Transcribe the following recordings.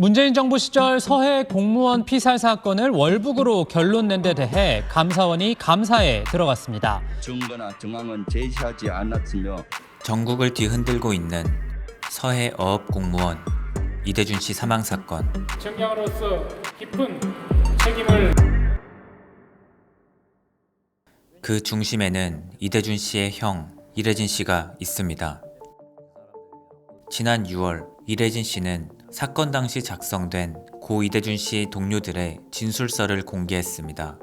문재인 정부 시절 서해 공무원 피살 사건을 월북으로 결론 낸 데 대해 감사원이 감사에 들어갔습니다. 증거나 정황은 제시하지 않았으며 전국을 뒤흔들고 있는 서해 어업 공무원 이대준 씨 사망 사건. 청장으로서 깊은 책임을 그 중심에는 이대준 씨의 형 이래진 씨가 있습니다. 지난 6월 이래진 씨는 사건 당시 작성된 고 이대준 씨 동료들의 진술서를 공개했습니다.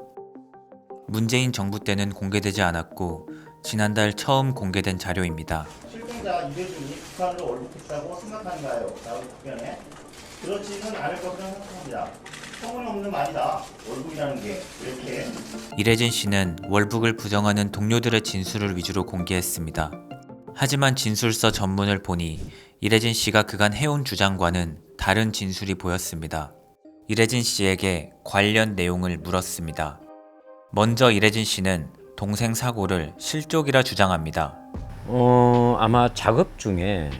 문재인 정부 때는 공개되지 않았고 지난달 처음 공개된 자료입니다. 실종자 이대준이 북한으로 월북했다고 생각한가요? 라고 답변해 그렇지는 않을 것으로 생각합니다. 터무니없는 말이다. 월북이라는 게 이렇게 이래진 씨는 월북을 부정하는 동료들의 진술을 위주로 공개했습니다. 하지만 진술서 전문을 보니 이래진 씨가 그간 해온 주장과는 다른 진술이 보였습니다. 이래진 씨에게 관련 내용을 물었습니다. 먼저 이래진 씨는 동생 사고를 실족이라 주장합니다. 어 아마 작업 중에 에,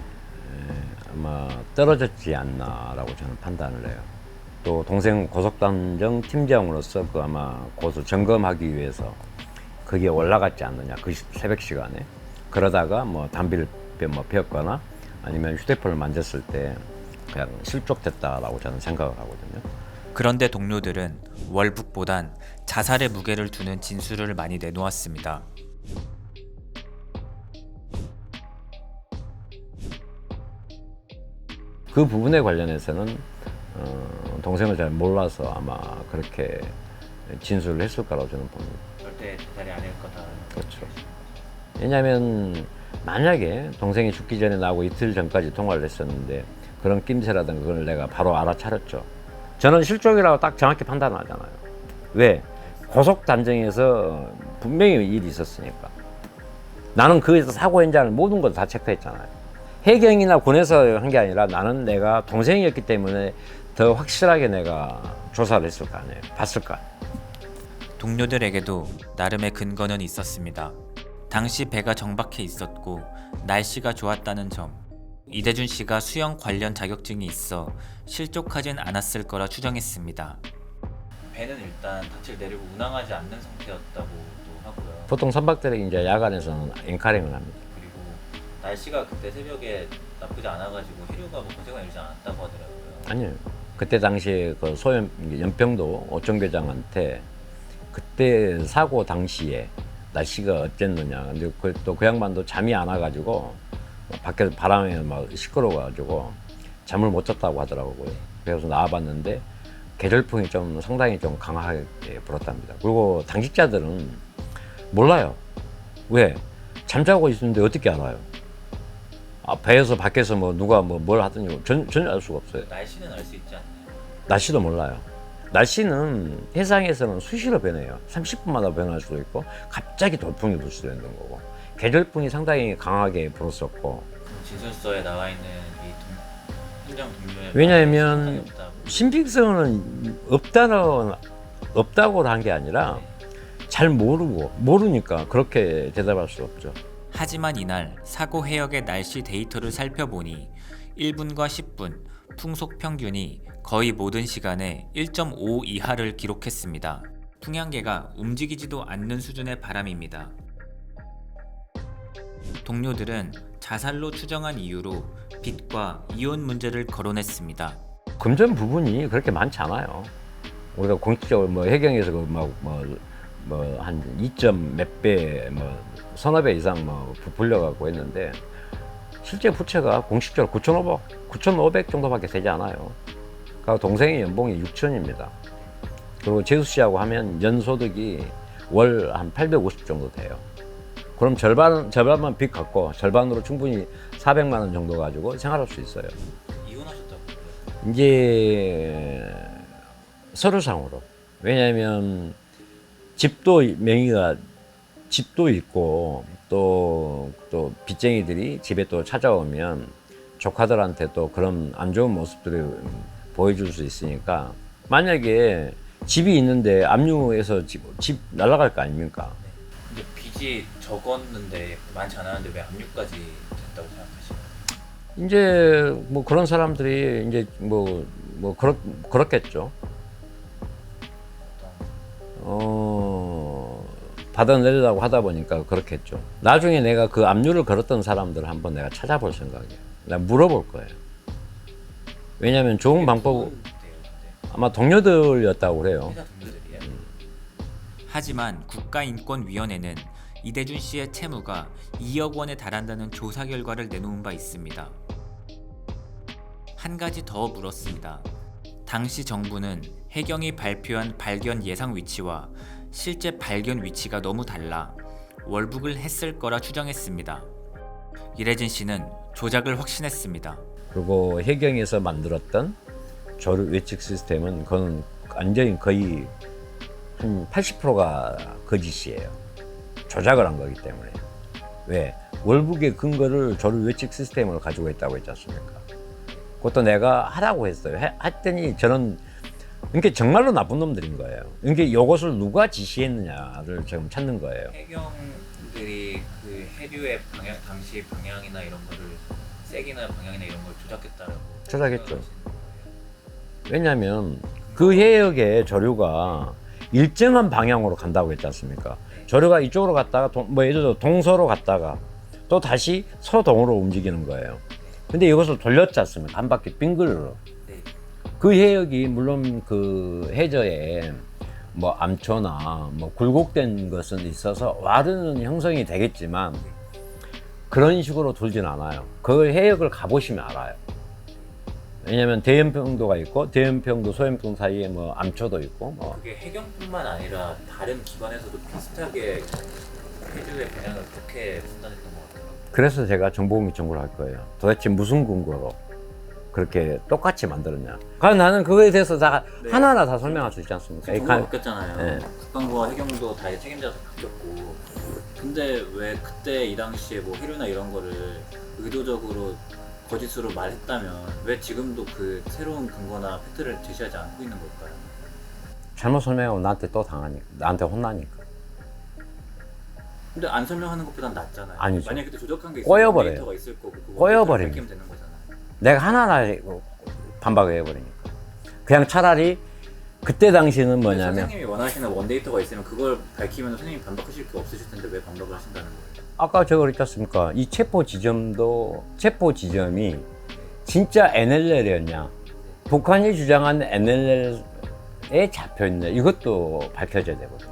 아마 떨어졌지 않나라고 저는 판단을 해요. 또 동생 고속단정 팀장으로서 그 아마 고소 점검하기 위해서 거기에 올라갔지 않느냐 그 시- 새벽 시간에 그러다가 뭐 담배를 펴- 뭐 피웠거나 아니면 휴대폰을 만졌을 때 그냥 실족됐다라고 저는 생각을 하거든요. 그런데 동료들은 월북보단 자살의 무게를 두는 진술을 많이 내놓았습니다. 그 부분에 관련해서는 어, 동생을 잘 몰라서 아마 그렇게 진술을 했을 거라고 저는 봅니다. 절대 자살이 아닐 거다. 그렇죠. 왜냐하면 만약에 동생이 죽기 전에 나하고 이틀 전까지 통화를 했었는데 그런 낌새라든가 그걸 내가 바로 알아차렸죠. 저는 실종이라고 딱 정확히 판단하잖아요. 왜? 고속 단정에서 분명히 일이 있었으니까. 나는 거기서 사고 현장을 모든 걸 다 체크했잖아요. 해경이나 군에서 한 게 아니라 나는 내가 동생이었기 때문에 더 확실하게 내가 조사를 했을 거 아니에요. 봤을 거 아니에요. 동료들에게도 나름의 근거는 있었습니다. 당시 배가 정박해 있었고 날씨가 좋았다는 점. 이대준 씨가 수영 관련 자격증이 있어 실족하진 않았을 거라 추정했습니다. 배는 일단 닻을 내리고 운항하지 않는 상태였다고도 하고요. 보통 선박들이 이제 야간에서는 앵카링을 합니다. 그리고 날씨가 그때 새벽에 나쁘지 않아가지고 해류가 뭐 고생을 일지 않았다고 하더라고요. 아니요. 그때 당시에 그 소연 연평도 오정교장한테 그때 사고 당시에 날씨가 어땠느냐. 근데 그 또 그 양반도 잠이 안 와가지고 밖에서 바람에 막 시끄러워가지고 잠을 못 잤다고 하더라고요. 그래서 나와봤는데 계절풍이 좀 상당히 좀 강하게 불었답니다. 그리고 당직자들은 몰라요. 왜? 잠자고 있는데 어떻게 알아요? 아, 배에서 밖에서 뭐 누가 뭐 뭘 하더니 전, 전혀 알 수가 없어요. 날씨는 알 수 있지 않나요? 날씨도 몰라요. 날씨는 해상에서는 수시로 변해요. 30분마다 변할 수도 있고 갑자기 돌풍이 불 수도 있는 거고 계절풍이 상당히 강하게 불었었고 진술서에 나와 있는 이 현장 동료의 왜냐하면 신빙성은 없다는 없다고 한 게 아니라 잘 모르고 모르니까 그렇게 대답할 수 없죠. 하지만 이날 사고 해역의 날씨 데이터를 살펴보니 1분과 10분 풍속 평균이 거의 모든 시간에 1.5 이하를 기록했습니다. 풍향계가 움직이지도 않는 수준의 바람입니다. 동료들은 자살로 추정한 이유로 빛과 이온 문제를 거론했습니다. 금전 부분이 그렇게 많지 않아요. 우리가 공식적으로 뭐 해경에서 뭐뭐한 2점 몇 배, 뭐 서너 배 이상 뭐 부풀려갖고 했는데 실제 부채가 공식적으로 9,500, 9,500 정도밖에 되지 않아요. 그러니까 동생의 연봉이 6천입니다. 그리고 재수 씨하고 하면 연소득이 월 한 850 정도 돼요. 그럼 절반 절반만 빚 갚고 절반으로 충분히 400만 원 정도 가지고 생활할 수 있어요. 이혼하셨다고 이제 서류상으로 왜냐하면 집도 명의가 집도 있고 또, 또 빚쟁이들이 집에 또 찾아오면 조카들한테 또 그런 안 좋은 모습들을 보여줄 수 있으니까 만약에 집이 있는데 압류해서 집, 집 날아갈 거 아닙니까? 근데 빚이 적었는데 많지 않았는데 왜 압류까지 됐다고 생각하시나요? 이제 뭐 그런 사람들이 이제 뭐 뭐 그렇 그렇겠죠. 받아내려고 하다 보니까 그렇겠죠. 나중에 내가 그 압류를 걸었던 사람들을 한번 내가 찾아볼 생각이에요. 내가 물어볼 거예요. 왜냐하면 좋은 방법 아마 동료들이었다고 그래요. 하지만 국가인권위원회는 이대준 씨의 채무가 2억 원에 달한다는 조사 결과를 내놓은 바 있습니다. 한 가지 더 물었습니다. 당시 정부는 해경이 발표한 발견 예상 위치와 실제 발견 위치가 너무 달라 월북을 했을 거라 추정했습니다. 이래진 씨는 조작을 확신했습니다. 그리고 해경에서 만들었던 조류 외측 시스템은 그건 완전히 거의 한 80%가 거짓이에요. 조작을 한 거기 때문에. 왜? 월북의 근거를 조류 외측 시스템을 가지고 있다고 했지 않습니까? 그것도 내가 하라고 했어요. 해- 했더니 저는 이게 정말로 나쁜 놈들인 거예요. 이게 이것을 누가 지시했느냐를 지금 찾는 거예요. 해경들이 그 해류의 방향 당시 방향이나 이런 거를 세기나 방향이나 이런 걸 조작했다라고 조작했죠. 왜냐하면 그 해역의 조류가 일정한 방향으로 간다고 했지 않습니까? 조류가 이쪽으로 갔다가 동, 뭐 예를 들어 동서로 갔다가 또 다시 서동으로 움직이는 거예요. 근데 이것을 돌렸지 않습니까? 한 바퀴 빙글로. 그 해역이 물론 그 해저에 뭐 암초나 뭐 굴곡된 것은 있어서 와르는 형성이 되겠지만 그런 식으로 돌진 않아요. 그 해역을 가보시면 알아요. 왜냐면 대연평도가 있고 대연평도 소연평 사이에 뭐 암초도 있고 뭐 그게 해경뿐만 아니라 다른 기관에서도 비슷하게 해류의 방향을 그렇게 판단했던 것 같아요. 그래서 제가 정보공개 청구를 할 거예요. 도대체 무슨 근거로 그렇게 똑같이 만들었냐? 과연 나는 그거에 대해서 다 네. 하나하나 다 설명할 수 있지 않습니까? 이 정부가 간- 바뀌었잖아요. 네. 국방부와 해경도 다 이제 책임져서 바뀌었고. 근데 왜 그때 이 당시에 뭐 해류나 이런 거를 의도적으로 거짓으로 말했다면 왜 지금도 그 새로운 근거나 팩트를 제시하지 않고 있는 걸까요? 잘못 설명하면 나한테 또 당하니까 나한테 혼나니까 근데 안 설명하는 것보단 낫잖아요. 아니죠. 만약에 그때 조작한 게 꼬여버려요. 데이터가 있을 거고 그거. 밝히면 되는. 내가 하나하나 반박을 해버리니까 그냥 차라리 그때 당시는 뭐냐면 선생님이 원하시는 원데이터가 있으면 그걸 밝히면 선생님이 반박하실 게 없으실 텐데 왜 반박을 하신다는 거예요? 아까 제가 그랬지 않습니까? 이 체포 지점도 체포 지점이 진짜 NLL이었냐? 북한이 주장한 NLL에 잡혀 있냐? 이것도 밝혀져야 되거든요.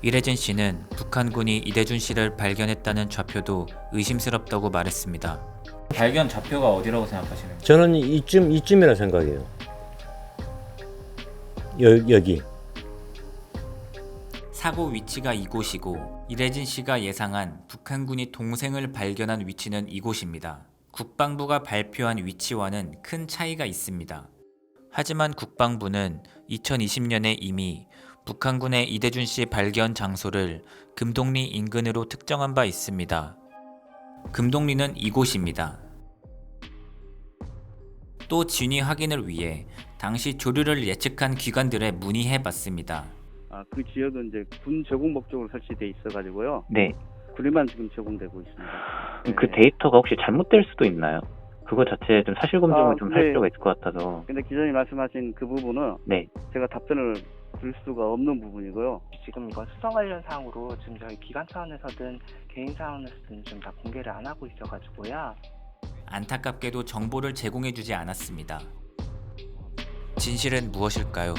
이래진 씨는 북한군이 이대준 씨를 발견했다는 좌표도 의심스럽다고 말했습니다. 발견 좌표가 어디라고 생각하시는 거예요? 저는 이쯤 이쯤이라 생각해요. 여, 여기 사고 위치가 이곳이고 이래진 씨가 예상한 북한군이 동생을 발견한 위치는 이곳입니다. 국방부가 발표한 위치와는 큰 차이가 있습니다. 하지만 국방부는 2020년에 이미 북한군의 이대준 씨 발견 장소를 금동리 인근으로 특정한 바 있습니다. 금동리는 이곳입니다. 또 진위 확인을 위해 당시 조류를 예측한 기관들에 문의해 봤습니다. 아, 그 지역은 이제 군 제공 목적으로 설치돼 있어가지고요. 네. 군에만 지금 제공되고 있습니다. 그 네. 데이터가 혹시 잘못될 수도 있나요? 그거 자체에 좀 사실 검증을 아, 좀 할 네. 필요가 있을 것 같아서. 근데 기자님 말씀하신 그 부분은 네. 제가 답변을 드릴 수가 없는 부분이고요. 지금 이건 수사 관련 사항으로 지금 저희 기관 차원에서든 개인 차원에서든 좀 다 공개를 안 하고 있어가지고요. 안타깝게도 정보를 제공해주지 않았습니다. 진실은 무엇일까요?